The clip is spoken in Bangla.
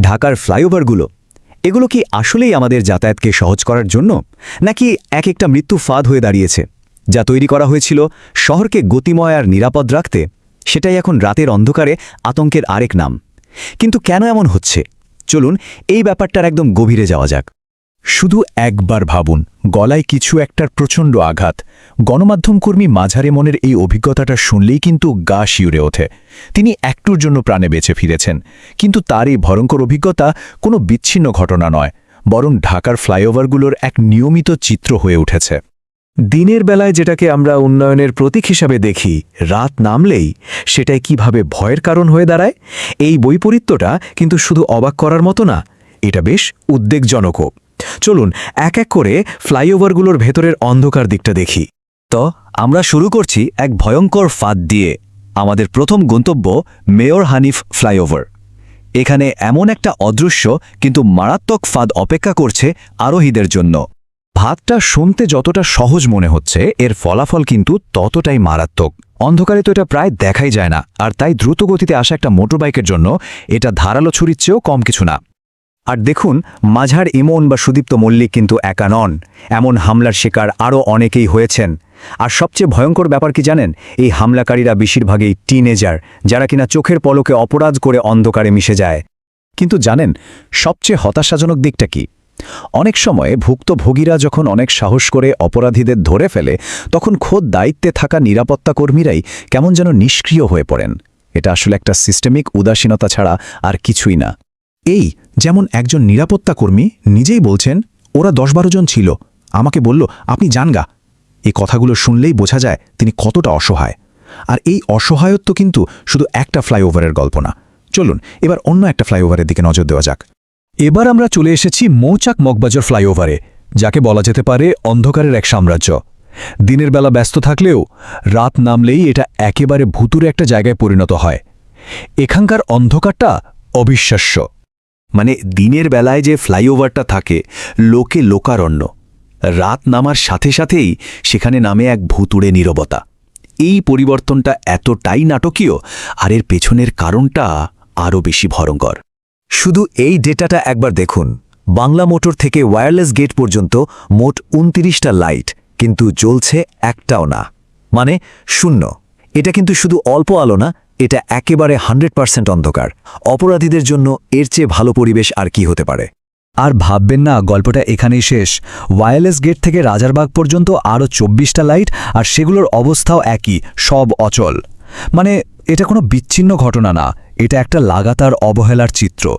ঢাকার ফ্লাইওভারগুলো, এগুলো কি আসলেই আমাদের যাতায়াতকে সহজ করার জন্য, নাকি এক একটা মৃত্যু ফাঁদ হয়ে দাঁড়িয়েছে, যা তৈরি করা হয়েছিল শহরকে গতিময় আর নিরাপদ রাখতে, সেটাই এখন রাতের অন্ধকারে আতঙ্কের আরেক নাম। কিন্তু কেন এমন হচ্ছে? চলুন এই ব্যাপারটার একদম গভীরে যাওয়া যাক। শুধু একবার ভাবুন গলায় কিছু একটার প্রচণ্ড আঘাত। গণমাধ্যমকর্মী মাঝারে মনের এই অভিজ্ঞতাটা শুনলেই কিন্তু গা শিউরে ওঠে। তিনি একটুর জন্য প্রাণে বেঁচে ফিরেছেন। কিন্তু তার এই ভয়ঙ্কর অভিজ্ঞতা কোনো বিচ্ছিন্ন ঘটনা নয়, বরং ঢাকার ফ্লাইওভারগুলোর এক নিয়মিত চিত্র হয়ে উঠেছে। দিনের বেলায় যেটাকে আমরা উন্নয়নের প্রতীক হিসাবে দেখি, রাত নামলেই সেটাই কীভাবে ভয়ের কারণ হয়ে দাঁড়ায়, এই বৈপরীত্যটা কিন্তু শুধু অবাক করার মতো না, এটা বেশ উদ্বেগজনকও। চলুন এক এক করে ফ্লাইওভারগুলোর ভেতরের অন্ধকার দিকটা দেখি। তো, আমরা শুরু করছি এক ভয়ঙ্কর ফাঁদ দিয়ে আমাদের প্রথম গন্তব্য মেয়র হানিফ ফ্লাইওভার। এখানে এমন একটা অদৃশ্য কিন্তু মারাত্মক ফাঁদ অপেক্ষা করছে আরোহীদের জন্য। ভাতটা শুনতে যতটা সহজ মনে হচ্ছে, এর ফলাফল কিন্তু ততটাই মারাত্মক। অন্ধকারে তো এটা প্রায় দেখাই যায় না, আর তাই দ্রুত গতিতে আসা একটা মোটরবাইকের জন্য এটা ধারালো ছুরির চেয়েও কম কিছু না। আর দেখুন, মাঝার ইমন বা সুদীপ্ত মল্লিক কিন্তু একা নন। এমন হামলার শিকার আরও অনেকেই হয়েছেন। আর সবচেয়ে ভয়ঙ্কর ব্যাপার কি জানেন? এই হামলাকারীরা বেশিরভাগই টিনেজার, যারা কিনা চোখের পলকে অপরাধ করে অন্ধকারে মিশে যায়। কিন্তু জানেন, সবচেয়ে হতাশাজনক দিকটা কি? অনেক সময় ভুক্তভোগীরা যখন অনেক সাহস করে অপরাধীদের ধরে ফেলে, তখন খোদ দায়িত্বে থাকা নিরাপত্তা কর্মীরাই কেমন যেন নিষ্ক্রিয় হয়ে পড়েন। এটা আসলে একটা সিস্টেমিক উদাসীনতা ছাড়া আর কিছুই না। এই, যেমন একজন নিরাপত্তা কর্মী নিজেই বলছেন, ওরা দশ বারো জন ছিল। আমাকে বলল, আপনি জানগা এই কথাগুলো শুনলেই বোঝা যায় তিনি কতটা অসহায়। আর এই অসহায়ত্ব কিন্তু শুধু একটা ফ্লাইওভারের গল্প না। চলুন, এবার অন্য একটা ফ্লাইওভারের দিকে নজর দেওয়া যাক। এবার আমরা চলে এসেছি মৌচাক মগবাজার ফ্লাইওভারে, যাকে বলা যেতে পারে অন্ধকারের এক সাম্রাজ্য। দিনের বেলা ব্যস্ত থাকলেও রাত নামলেই এটা একেবারে ভুতুরে একটা জায়গায় পরিণত হয়। এখানকার অন্ধকারটা অবিশ্বাস্য। মানে দিনের বেলায় যে ফ্লাইওভারটা থাকে, লোকে লোকারণ্য। রাত নামার সাথে সাথেই সেখানে নামে এক ভুতুড়ে নীরবতা। এই পরিবর্তনটা এতটাই নাটকীয়, আর এর পেছনের কারণটা আরও বেশি ভয়ঙ্কর। শুধু এই ডেটাটা একবার দেখুন। বাংলা মোটর থেকে ওয়্যারলেস গেট পর্যন্ত মোট উনতিরিশটা লাইট, কিন্তু জ্বলছে একটাও না। মানে শূন্য। এটা কিন্তু শুধু অল্প আলো না এটা একেবারে হান্ড্রেড পার্সেন্ট অন্ধকার। অপরাধীদের জন্য এর চেয়ে ভালো পরিবেশ আর কি হতে পারে? আর ভাববেন না, গল্পটা এখানেই শেষ। ওয়্যারলেস গেট থেকে রাজারবাগ পর্যন্ত আরও চব্বিশটা লাইট আর সেগুলোর অবস্থাও একই, সব অচল। মানে এটা কোনো বিচ্ছিন্ন ঘটনা না, এটা একটা লাগাতার অবহেলার চিত্র।